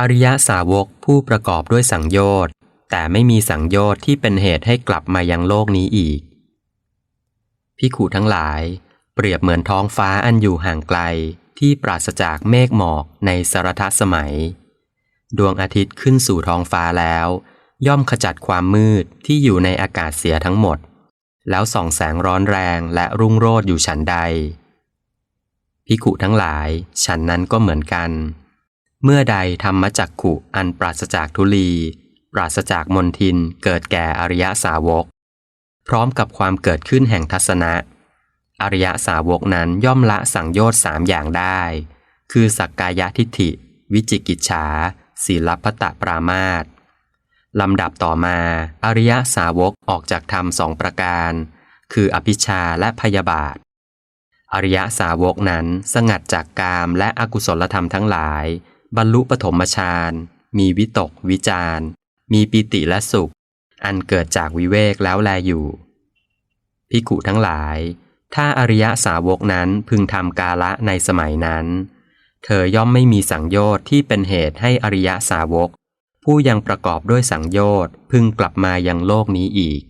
อริยสาวกผู้ประกอบด้วยสังโยชน์แต่ไม่มีสังโยชน์ที่เป็นเหตุให้กลับมายังโลกนี้อีกพิขูทั้งหลาย เปรียบเหมือนท้องฟ้าอันอยู่ห่างไกลที่ปราศจากเมฆหมอกในสารทสมัย ดวงอาทิตย์ขึ้นสู่ท้องฟ้าแล้ว ย่อมขจัดความมืดที่อยู่ในอากาศเสียทั้งหมด แล้วส่องแสงร้อนแรงและรุ่งโรจน์อยู่ฉันใดพิขุทั้งหลาย ฉันนั้นก็เหมือนกัน เมื่อใดธรรมจักขุอันปราศจากทุลี ปราศจากมนทินเกิดแก่อริยสาวก พร้อมกับความเกิดขึ้นแห่งทัศนะ อริยสาวกนั้นย่อมละสังโยชน์สามอย่างได้ คือสักกายทิฏฐิ วิจิกิจฉาศีลพัตตปรามาตลำดับต่อมา อริยสาวกออกจากธรรมสองประการ คืออภิชาและพยาบาท อริยสาวกนั้นสงัดจากกามและอกุศลธรรมทั้งหลาย บรรลุปฐมฌานมีวิตกวิจารมีปิติและสุข อันเกิดจากวิเวกแล้วแลอยู่พิกุทั้งหลาย ถ้าอริยสาวกนั้นพึงทำกาละในสมัยนั้น เธอย่อมไม่มีสังโยชน์ที่เป็นเหตุให้อริยสาวก ผู้ยังประกอบด้วยสังโยชน์พึงกลับมายังโลกนี้อีก